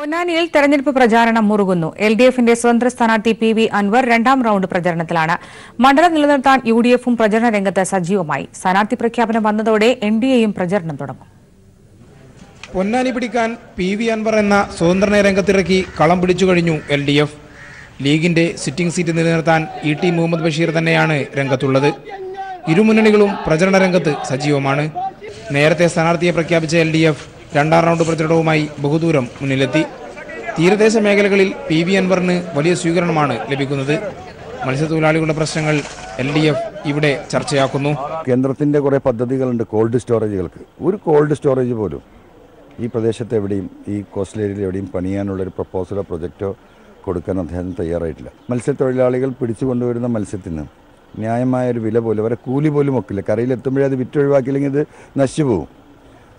പൊന്നാനിയിൽ തെരഞ്ഞെടുപ്പ് പ്രചാരണം മുറുകുന്നു. എൽ ഡി എഫിന്റെ സ്വതന്ത്ര സ്ഥാനാർത്ഥി പി വി അൻവർ രണ്ടാം റൌണ്ട് പ്രചരണത്തിലാണ്. മണ്ഡലം നിലനിർത്താൻ യു ഡി എഫും പ്രചരണ രംഗത്ത് സജീവമായി. സ്ഥാനാർത്ഥി പ്രഖ്യാപനം വന്നതോടെ എൻ ഡി എയും പ്രചരണം തുടങ്ങും. പൊന്നാനി പിടിക്കാൻ പി വി അൻവർ എന്ന സ്വതന്ത്രനെ രംഗത്തിറക്കി കളം പിടിച്ചു കഴിഞ്ഞു എൽ ഡി എഫ്. ലീഗിന്റെ സിറ്റിംഗ് സീറ്റ് നിലനിർത്താൻ ഇ ടി മുഹമ്മദ് ബഷീർ തന്നെയാണ് രംഗത്തുള്ളത്. ഇരുമുന്നണികളും പ്രചരണ രംഗത്ത് സജീവമാണ്. നേരത്തെ സ്ഥാനാർത്ഥിയെ പ്രഖ്യാപിച്ച എൽ ഡി എഫ് രണ്ടാം റൗണ്ട് പ്രചരണവുമായി ബഹുദൂരം മുന്നിലെത്തി. തീരദേശ മേഖലകളിൽ പി വി അൻവറിന് വലിയ സ്വീകരണമാണ് ലഭിക്കുന്നത്. മത്സ്യത്തൊഴിലാളികളുടെ പ്രശ്നങ്ങൾ എൽ ഡി എഫ് ഇവിടെ ചർച്ചയാക്കുന്നു. കേന്ദ്രത്തിന്റെ കുറേ പദ്ധതികളുണ്ട് കോൾഡ് സ്റ്റോറേജുകൾക്ക്. ഒരു കോൾഡ് സ്റ്റോറേജ് പോലും ഈ പ്രദേശത്ത് എവിടെയും ഈ കോസ്റ്റൽ ഏരിയയിൽ എവിടെയും പണിയാനുള്ളൊരു പ്രപ്പോസലോ പ്രൊജക്റ്റോ കൊടുക്കാൻ അദ്ദേഹം തയ്യാറായിട്ടില്ല. മത്സ്യത്തൊഴിലാളികൾ പിടിച്ചു കൊണ്ടുവരുന്ന മത്സ്യത്തിന് ന്യായമായ ഒരു വില പോലും അവരെ കൂലി പോലും ഒക്കില്ല. കരയിലെത്തുമ്പോഴേ അത് വിറ്റൊഴിവാക്കിയില്ലെങ്കിൽ ഇത് നശിച്ചു പോകും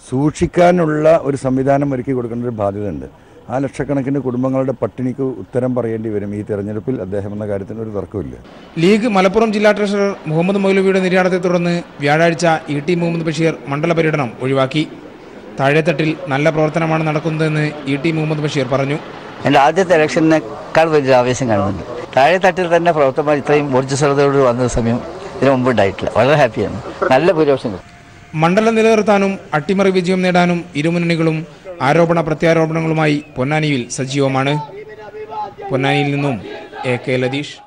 സൂക്ഷിക്കാനുള്ള ഒരു സംവിധാനം ഒരുക്കി കൊടുക്കേണ്ട ഒരു ബാധ്യതയുണ്ട്. ആ ലക്ഷക്കണക്കിന് കുടുംബങ്ങളുടെ പട്ടിണിക്ക് ഉത്തരം പറയേണ്ടി വരും. ഈ തെരഞ്ഞെടുപ്പിൽ അദ്ദേഹം എന്ന കാര്യത്തിന് ഒരു തർക്കമില്ല ലീഗ് മലപ്പുറം ജില്ലാ ട്രഷറർ മുഹമ്മദ് മൗലവിയുടെ നിര്യാണത്തെ തുടർന്ന് വ്യാഴാഴ്ച ഇ ടി മുഹമ്മദ് ബഷീർ മണ്ഡല പര്യടനം ഒഴിവാക്കി. താഴെത്തട്ടിൽ നല്ല പ്രവർത്തനമാണ് നടക്കുന്നതെന്ന് ഇ ടി മുഹമ്മദ് ബഷീർ പറഞ്ഞു. എന്റെ ആദ്യത്തെ ഇലക്ഷനേക്കാൾ വലിയ ആവേശം കാണുന്നുണ്ട്. താഴെത്തട്ടിൽ തന്നെ പ്രവർത്തകർ ഇത്രയും ഊർജസ്വലതയോട് വന്ന സമയം ഇതിനു മുമ്പ് ഉണ്ടായിട്ടില്ല. വളരെ ഹാപ്പിയാണ്. നല്ല ഭൂരിപക്ഷം കിട്ടും. മണ്ഡലം നിലനിർത്താനും അട്ടിമറി വിജയം നേടാനും ഇരുമുന്നണികളും ആരോപണ പ്രത്യാരോപണങ്ങളുമായി പൊന്നാനിയിൽ സജീവമാണ്. പൊന്നാനിയിൽ നിന്നും എ കെ ലതീഷ്.